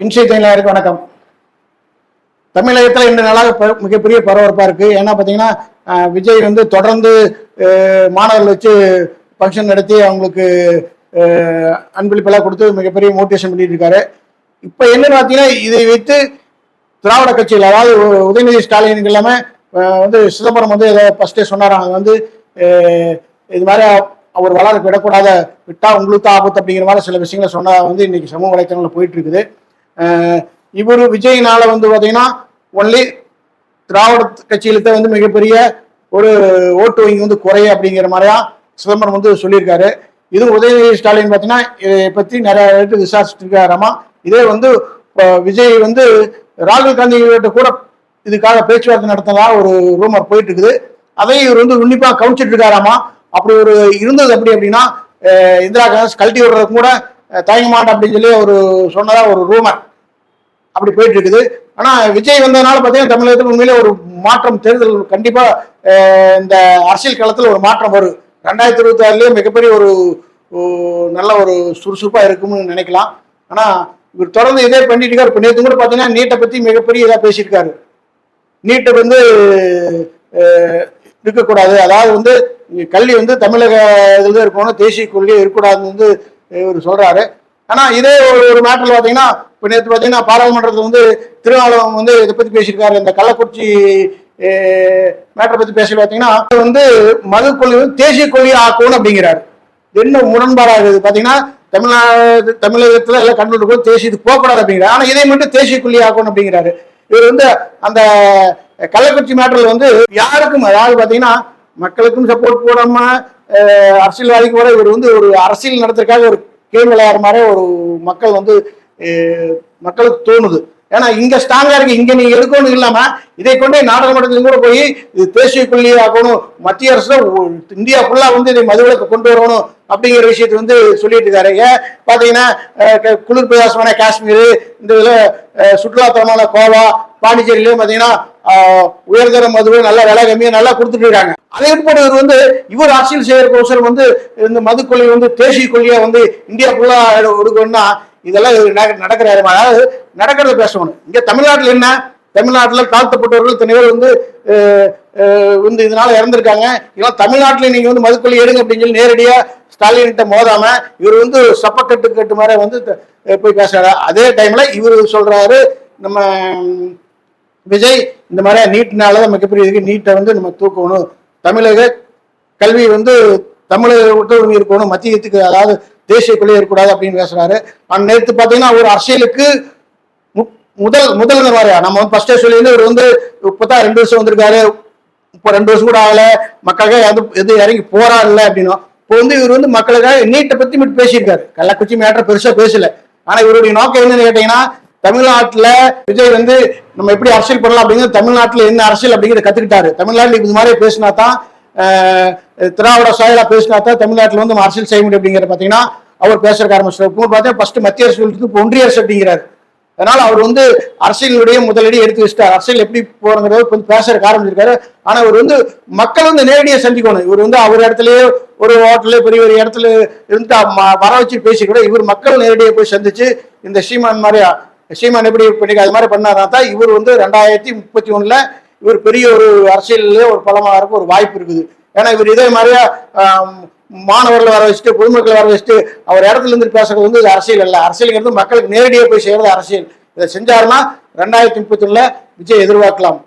Inside எல்லாருக்கும் வணக்கம்? தமிழகத்தில் இன்று நாளாக மிகப்பெரிய பரபரப்பாக இருக்குது ஏன்னா பார்த்தீங்கன்னா விஜய் வந்து தொடர்ந்து மாணவர்கள் வச்சு ஃபங்க்ஷன் நடத்தி அவங்களுக்கு அன்பளிப்பெல்லாம் கொடுத்து மிகப்பெரிய மோட்டிவேஷன் பண்ணிட்டு இருக்காரு. இப்போ என்னன்னு பார்த்தீங்கன்னா இதை வைத்து திராவிட கட்சிகள் அதாவது உ- உதயநிதி ஸ்டாலின் இல்லாமல் வந்து சிதம்பரம் வந்து ஏதோ ஃபர்ஸ்டே சொன்னாராம் அது வந்து இது மாதிரி அவர் வளர்க்க விடக்கூடாத விட்டா உங்களுக்கு ஆபத்து அப்படிங்கிற மாதிரி சில விஷயங்களை சொன்னா வந்து இன்னைக்கு சமூக வலைத்தளங்களில் போயிட்டு இருக்குது. இவரு விஜயினால வந்து பார்த்தீங்கன்னா ஒன்லி திராவிட கட்சியிலுக்கு வந்து மிகப்பெரிய ஒரு ஓட்டு வங்கி வந்து குறைய அப்படிங்கிற மாதிரியா சிதம்பரம் வந்து சொல்லியிருக்காரு. இது உதயநிதி ஸ்டாலின் பார்த்தீங்கன்னா இதை பற்றி நிறைய பேருக்கு விசாரிச்சுட்டுருக்காராமா இதே வந்து இப்போ விஜய் வந்து ராகுல் காந்தி கூட இதுக்காக பேச்சுவார்த்தை நடத்தினதா ஒரு ரூமர் போயிட்டு இருக்குது அதையும் இவர் வந்து உன்னிப்பாக கவனிச்சிட்டு இருக்காராமா அப்படி ஒரு இருந்தது அப்படி அப்படின்னா இந்திரா காங்கிரஸ் கழட்டி விடுறதுக்கு கூட தயங்க மாட்டேன் அப்படின்னு சொல்லி ஒரு சொன்னதா ஒரு ரூமர் அப்படி போயிட்டு இருக்குது ஆனா விஜய் வந்ததுனால பார்த்தீங்கன்னா தமிழகத்தில் உண்மையிலே ஒரு மாற்றம் தேர்தல் கண்டிப்பா இந்த அரசியல் களத்தில் ஒரு மாற்றம் வரும். ரெண்டாயிரத்தி இருபத்தி ஆறுலேயே மிகப்பெரிய ஒரு நல்ல ஒரு சுறுசுறுப்பாக இருக்கும்னு நினைக்கலாம். ஆனால் இவர் தொடர்ந்து இதே பண்ணிட்டு இருக்காரு. இப்போ நேற்று கூட பார்த்தீங்கன்னா நீட்டை பற்றி மிகப்பெரிய இதாக பேசியிருக்காரு. நீட்டை வந்து இருக்கக்கூடாது. அதாவது வந்து கல்வி வந்து தமிழக இதில் இருக்கணும். தேசிய கொள்கையே இருக்கக்கூடாதுன்னு வந்து இவர் சொல்கிறாரு ஆனால் இதே ஒரு ஒரு மேட்டர்ல பார்த்தீங்கன்னா இப்போ நேற்று பார்த்தீங்கன்னா பாராளுமன்றத்தில் வந்து திருநாளம் வந்து இதை பற்றி பேசியிருக்காரு. இந்த கள்ளக்குறிச்சி மேட்டரை பற்றி பேசி பார்த்தீங்கன்னா வந்து மது கொள்கை வந்து தேசிய கொள்கையை ஆக்கணும் அப்படிங்கிறாரு. என்ன முரண்பாடாக இருக்குது? பார்த்தீங்கன்னா தமிழ்நாடு தமிழகத்தில் எல்லாம் கண்டுபிடிக்கும் தேசியத்துக்கு போகக்கூடாது அப்படிங்கிறாரு. ஆனால் இதை மட்டும் தேசிய கொள்கை ஆக்கணும் அப்படிங்கிறாரு. இவர் வந்து அந்த கள்ளக்குறிச்சி மேட்டரில் வந்து யாருக்கும் அதாவது பார்த்தீங்கன்னா மக்களுக்கும் சப்போர்ட் போடாம அரசியல்வாதிக்கு கூட இவர் வந்து ஒரு அரசியல் நடத்துறதுக்காக ஒரு கேம் விளையாடுற மாதிரி ஒரு மக்கள் வந்து மக்களுக்கு தோணுது. ஏன்னா இங்க ஸ்ட்ராங்கா இருக்கு இங்க நீங்க எடுக்கணும் இல்லாம இதை கொண்டே நாடாளுமன்றத்திலும் கூட போய் இது தேசிய கொள்கையை ஆக்கணும் மத்திய அரசு தான் இந்தியா ஃபுல்லா வந்து இதை மதுவிலக்கு கொண்டு வரணும் அப்படிங்கிற விஷயத்தை வந்து சொல்லிட்டு இருக்காரு. ஏன்? பாத்தீங்கன்னா குளிர் பிரதேசமான காஷ்மீர் இந்த இதுல அஹ், சுற்றுலாத்தலமான கோவா பாண்டிச்சேரியிலயும் பாத்தீங்கன்னா உயர்தர மதுவை நல்லா விலை கம்மியா நல்லா கொடுத்துட்டு இருக்காங்க. அதை விட்டு இவர் வந்து இவர் அரசியல் செய்யறதுக்கோசரம் வந்து இந்த மது கொள்கை வந்து தேசிய கொள்கையா வந்து இந்தியா ஃபுல்லா எடுக்கணும்னா இதெல்லாம் நடக்கிற நடக்கிறாரு. அதாவது நடக்கிறத பேசணும். இங்க தமிழ்நாட்டில் என்ன? தமிழ்நாட்டில் தாழ்த்தப்பட்டவர்கள் இத்தனை பேர் வந்து வந்து இதனால இறந்துருக்காங்க. இதெல்லாம் தமிழ்நாட்டில் நீங்க வந்து மதுக்கொள்ளி எடுங்க அப்படின்னு சொல்லி நேரடியாக ஸ்டாலின்கிட்ட மோதாம இவர் வந்து சப்பக்கட்டு கட்டு மாதிரி வந்து போய் பேசுறாரு. அதே டைம்ல இவர் சொல்றாரு நம்ம விஜய் இந்த மாதிரி நீட்னால தான் மிகப்பெரிய இதுக்கு நீட்டை வந்து நம்ம தூக்கணும். தமிழக கல்வி வந்து தமிழக விட்டு இருக்கணும் மத்தியத்துக்கு அதாவது தேசிய கொலை இருக்கக்கூடாது அப்படின்னு பேசுறாரு. ஆனால் நேற்று பார்த்தீங்கன்னா ஒரு அரசியலுக்கு மு- முதல் முதல்வர் வரையா? நம்ம வந்து ஃபர்ஸ்டே சொல்லியிருந்து இவர் வந்து இப்பதான் ரெண்டு வருஷம் வந்திருக்காரு. இப்போ ரெண்டு வருஷம் கூட ஆகல. மக்களுக்காக எது எது இறங்கி போராடல அப்படின்னா. இப்போ வந்து இவர் வந்து மக்களுக்காக நீட்டை பத்தி மட்டும் பேசியிருக்காரு. கள்ளக்குச்சி மேட்டர் பெருசா பேசல. ஆனா இவருடைய நோக்கம் என்னன்னு கேட்டீங்கன்னா தமிழ்நாட்டுல விஜய் வந்து நம்ம எப்படி அரசியல் பண்ணலாம் அப்படிங்கிறது தமிழ்நாட்டுல என்ன அரசியல் அப்படிங்கிறத கத்துக்கிட்டாரு. தமிழ்நாட்டுல இது மாதிரி பேசினா தான் திராவிட சாயலா பேசினா தான் தமிழ்நாட்டில் வந்து அரசியல் செய்ய முடியும் அப்படிங்கிற பார்த்தீங்கன்னா அவர் பேசுறதுக்கு ஆரம்பிச்சார் பார்த்தீங்கன்னா பார்த்தா ஃபர்ஸ்ட் மத்திய அரசு சொல்லிட்டு இப்போ ஒன்றிய அரசு அப்படிங்கிறார். அதனால் அவர் வந்து அரசியலுடைய முதலடி எடுத்து வச்சுட்டார். அரசியல் எப்படி போறங்கிறத கொஞ்சம் பேசுறதுக்கு ஆரம்பிச்சிருக்காரு. ஆனால் அவர் வந்து மக்கள் வந்து நேரடியாக சந்திக்கணும். இவர் வந்து அவர் இடத்துலயே ஒரு ஹோட்டல்ல பெரிய ஒரு இடத்துல இருந்து ம- வர வச்சு பேசி கூட இவர் மக்கள் நேரடியாக போய் சந்திச்சு இந்த சீமான் மாதிரி சீமான் எப்படி பண்ணி அது மாதிரி பண்ணாதான் தான் இவர் வந்து ரெண்டாயிரத்தி முப்பத்தி ஒன்றில் இவர் பெரிய ஒரு அரசியலே ஒரு பலமாக ஒரு வாய்ப்பு இருக்குது. ஏன்னா இவர் இதே மாதிரியா மாணவர்களை வர வச்சுட்டு பொதுமக்களை வர வச்சுட்டு அவர் இடத்துல இருந்து பேசுறது வந்து இது அரசியல் அல்ல. அரசியலுங்கிறது மக்களுக்கு நேரடியாக போய் செய்யறது அரசியல். இதை செஞ்சாருன்னா ரெண்டாயிரத்தி முப்பத்தி ஒண்ணுல விஜய் எதிர்பார்க்கலாம்.